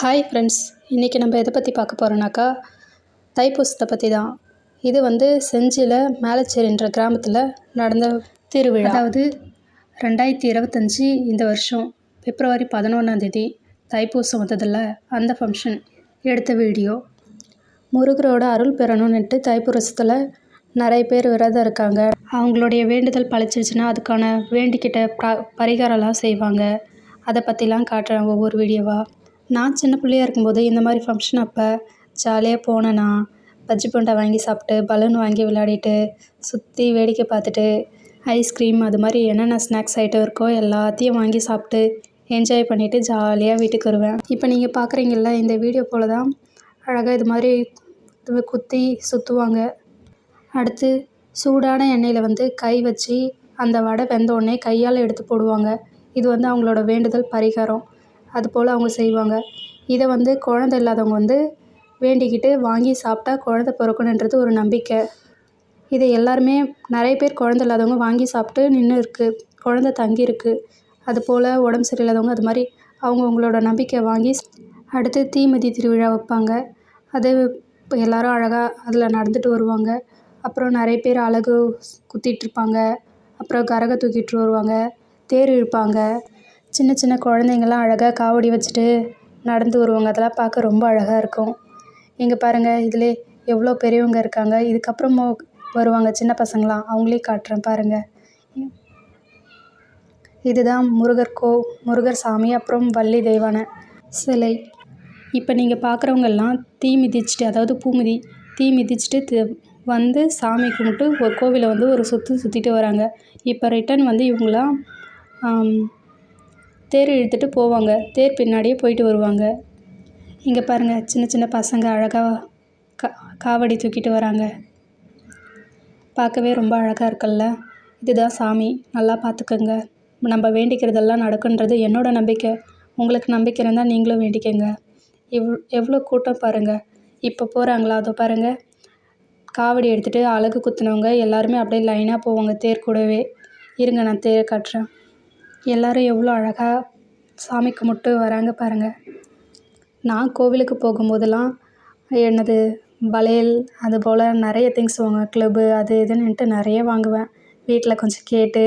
Hi friends இன்றைக்கி நம்ம எதை பற்றி பார்க்க போகிறோன்னாக்கா தைப்பூசத்தை பற்றி தான். இது வந்து செஞ்சியில் மேலச்சேரின்ற கிராமத்தில் நடந்த திருவிழா. அதாவது ரெண்டாயிரத்தி இருபத்தஞ்சி இந்த வருஷம் பிப்ரவரி பதினொன்றாந்தேதி தைப்பூசம் வந்ததில்ல அந்த ஃபங்க்ஷன் எடுத்த வீடியோ. முருகரோட அருள் பெறணும்னுட்டு தைப்பூசத்தில் நிறைய பேர் விரதம் இருக்காங்க. அவங்களுடைய வேண்டுதல் பழிச்சிருச்சுன்னா அதுக்கான வேண்டிக்கிட்ட ப பரிகாரம்லாம் செய்வாங்க. அதை பற்றிலாம் காட்டுறாங்க ஒவ்வொரு வீடியோவாக நான் சின்ன பிள்ளையா இருக்கும்போது இந்த மாதிரி ஃபங்க்ஷன் அப்போ ஜாலியாக போனேன்னா பஜ்ஜி போண்டா வாங்கி சாப்பிட்டு பலூன் வாங்கி விளையாடிட்டு சுற்றி வேடிக்கை பார்த்துட்டு ஐஸ்கிரீம் அது மாதிரி என்னென்ன ஸ்நாக்ஸ் ஐட்டம் இருக்கோ எல்லாத்தையும் வாங்கி சாப்பிட்டு என்ஜாய் பண்ணிவிட்டு ஜாலியாக வீட்டுக்கு வருவேன். இப்போ நீங்கள் பார்க்குறீங்கள்ல இந்த வீடியோ போல் தான் அழகாக இது மாதிரி குத்தி சுற்றுவாங்க அடுத்து சூடான எண்ணெயில் வந்து கை வச்சு அந்த வடை வெந்த உடனே கையால் எடுத்து போடுவாங்க. இது வந்து அவங்களோட வேண்டுதல் பரிகாரம். அதுபோல் அவங்க செய்வாங்க. இதை வந்து குழந்த இல்லாதவங்க வந்து வேண்டிக்கிட்டு வாங்கி சாப்பிட்டா குழந்த பிறக்கணுன்றது ஒரு நம்பிக்கை. இதை எல்லாருமே நிறைய பேர் குழந்த இல்லாதவங்க வாங்கி சாப்பிட்டு நின்று இருக்குது குழந்த தங்கியிருக்கு அதுபோல் உடம்பு சரியில்லாதவங்க அது மாதிரி அவங்கவுங்களோட நம்பிக்கை வாங்கி அடுத்து தீமிதி திருவிழா வைப்பாங்க. அது இப்போ எல்லோரும் அழகாக அதில் நடந்துட்டு வருவாங்க. அப்புறம் நிறைய பேர் அலகு குத்திகிட்ருப்பாங்க அப்புறம் கரகம் தூக்கிட்டு வருவாங்க. தேர் இழுப்பாங்க. சின்ன சின்ன குழந்தைங்கள்லாம் அழகாக காவடி வச்சுட்டு நடந்து வருவாங்க. அதெல்லாம் பார்க்க ரொம்ப அழகாக இருக்கும். இங்கே பாருங்கள் இதிலே எவ்வளோ பெரியவங்க இருக்காங்க. இதுக்கப்புறமும் வருவாங்க சின்ன பசங்களாம். அவங்களே காட்டுறேன் பாருங்கள் இதுதான் முருகர் கோ முருகர் சாமி அப்புறம் வள்ளி தெய்வான சிலை. இப்போ நீங்கள் பார்க்குறவங்கெல்லாம் தீ மிதிச்சுட்டு அதாவது பூ மிதி தீ மிதிச்சுட்டு வந்து சாமி கும்பிட்டு ஒரு கோவிலை வந்து ஒரு சுற்று சுற்றிட்டு வராங்க. இப்போ ரிட்டன் வந்து இவங்களாம் தேர் இழுத்துட்டு போவாங்க. தேர் பின்னாடியே போயிட்டு வருவாங்க. இங்கே பாருங்கள் சின்ன சின்ன பசங்க அழகாக கா காவடி தூக்கிட்டு வராங்க. பார்க்கவே ரொம்ப அழகாக இருக்குல்ல? இதுதான் சாமி. நல்லா பார்த்துக்கோங்க. நம்ம வேண்டிக்கிறதெல்லாம் நடக்குன்றது என்னோடய நம்பிக்கை. உங்களுக்கு நம்பிக்கை இருந்தால் நீங்களும் வேண்டிக்கோங்க. எவ் எவ்வளோ கூட்டம் பாருங்கள் இப்போ போகிறாங்களா அதோ பாருங்கள் காவடி எடுத்துகிட்டு அழகு குத்துனவங்க எல்லாருமே அப்படியே லைனாக போவாங்க தேர் கூடவே. இருங்க நான் தேரை காட்டுறேன். எல்லோரும் எவ்வளோ அழகாக சாமி கும்பிட்டு வராங்க பாருங்கள் நான் கோவிலுக்கு போகும்போதெல்லாம் என்னது வளையல் அதுபோல் நிறைய திங்ஸ் வாங்குவேன். க்ளப்பு அது இதுன்னுட்டு நிறைய வாங்குவேன். வீட்டில் கொஞ்சம் கேட்டு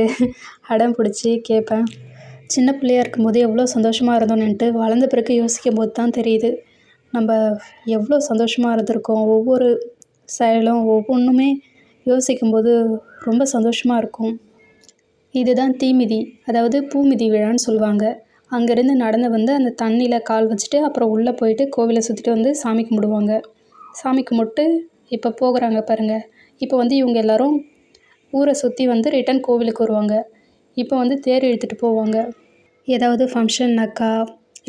அடம் பிடிச்சி கேட்பேன். சின்ன பிள்ளையா இருக்கும்போது எவ்வளோ சந்தோஷமாக இருந்தோன்னுட்டு வளர்ந்த பிறகு யோசிக்கும் போது தான் தெரியுது. நம்ம எவ்வளோ சந்தோஷமாக இருந்திருக்கோம். ஒவ்வொரு செயலும் ஒவ்வொன்றுமே யோசிக்கும்போது ரொம்ப சந்தோஷமாக இருக்கும். இதுதான் தீமிதி அதாவது பூமிதி விழான்னு சொல்லுவாங்க. அங்கேருந்து நடந்து வந்து அந்த தண்ணியில் கால் வச்சுட்டு அப்புறம் உள்ளே போயிட்டு கோவிலை சுற்றிட்டு வந்து சாமி கும்பிடுவாங்க. சாமி கும்பிட்டு இப்போ போகிறாங்க பாருங்கள் இப்போ வந்து இவங்க எல்லோரும் ஊரை சுற்றி வந்து ரிட்டன் கோவிலுக்கு வருவாங்க. இப்போ வந்து தேர் இழுத்துட்டு போவாங்க. ஏதாவது ஃபங்க்ஷன்னாக்கா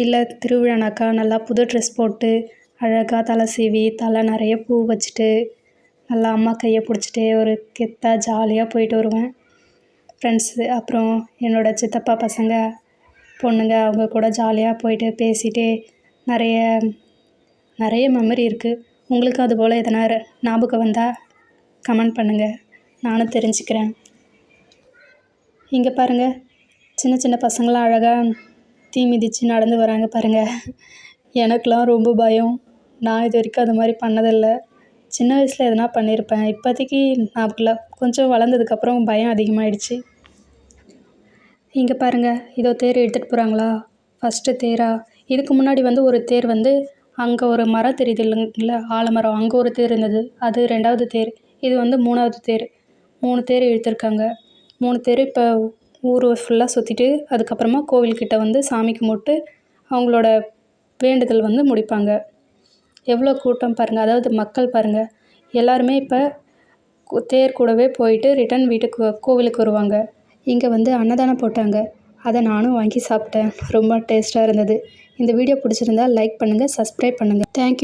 இல்லை திருவிழானாக்கா நல்லா புது ட்ரெஸ் போட்டு அழகாக தலை சீவி தலை நிறைய பூ வச்சுட்டு நல்லா அம்மா கையை பிடிச்சிட்டு ஒரு கெத்தாக ஜாலியாக போயிட்டு வருவேன். ஃப்ரெண்ட்ஸு அப்புறம் என்னோடய சித்தப்பா பசங்க பொண்ணுங்க அவங்க கூட ஜாலியாக போயிட்டு பேசிகிட்டே நிறைய நிறைய மெமரி இருக்குது உங்களுக்கு அதுபோல் எதனா ஞாபகம் வந்தால் கமெண்ட் பண்ணுங்கள் நானும் தெரிஞ்சுக்கிறேன். இங்கே பாருங்கள் சின்ன சின்ன பசங்களாம் அழகாக தீ மிதித்து நடந்து வராங்க பாருங்கள் எனக்கெலாம் ரொம்ப பயம். நான் இது வரைக்கும் அது மாதிரி பண்ணதில்லை. சின்ன வயசில் எதனா பண்ணியிருப்பேன் இப்போதைக்கு நான் கொஞ்சம் வளர்ந்ததுக்கப்புறம் பயம் அதிகமாகிடுச்சு இங்கே பாருங்கள் இதோ தேர் எடுத்துகிட்டு போகிறாங்களா ஃபஸ்ட்டு தேரா? இதுக்கு முன்னாடி வந்து ஒரு தேர் வந்து அங்கே ஒரு மரம் தெரியுது இல்லைங்களா? ஆலமரம். அங்கே ஒரு தேர் இருந்தது. அது ரெண்டாவது தேர். இது வந்து மூணாவது தேர். மூணு தேர் இழுத்துருக்காங்க மூணு தேர் இப்போ ஊர் ஃபுல்லாக சுற்றிட்டு அதுக்கப்புறமா கோவில்கிட்ட வந்து சாமி கும்பிட்டு அவங்களோட வேண்டுதல் வந்து முடிப்பாங்க. எவ்வளோ கூட்டம் பாருங்கள் அதாவது மக்கள் பாருங்கள் எல்லாருமே இப்போ தேர் கூடவே போயிட்டு ரிட்டன் வீட்டுக்கு கோவிலுக்கு வருவாங்க. இங்கே வந்து அன்னதானம் போட்டாங்க. அதை நானும் வாங்கி சாப்பிட்டேன். ரொம்ப டேஸ்ட்டாக இருந்தது. இந்த வீடியோ பிடிச்சிருந்தா லைக் பண்ணுங்கள் சப்ஸ்கிரைப் பண்ணுங்கள் தேங்க்யூ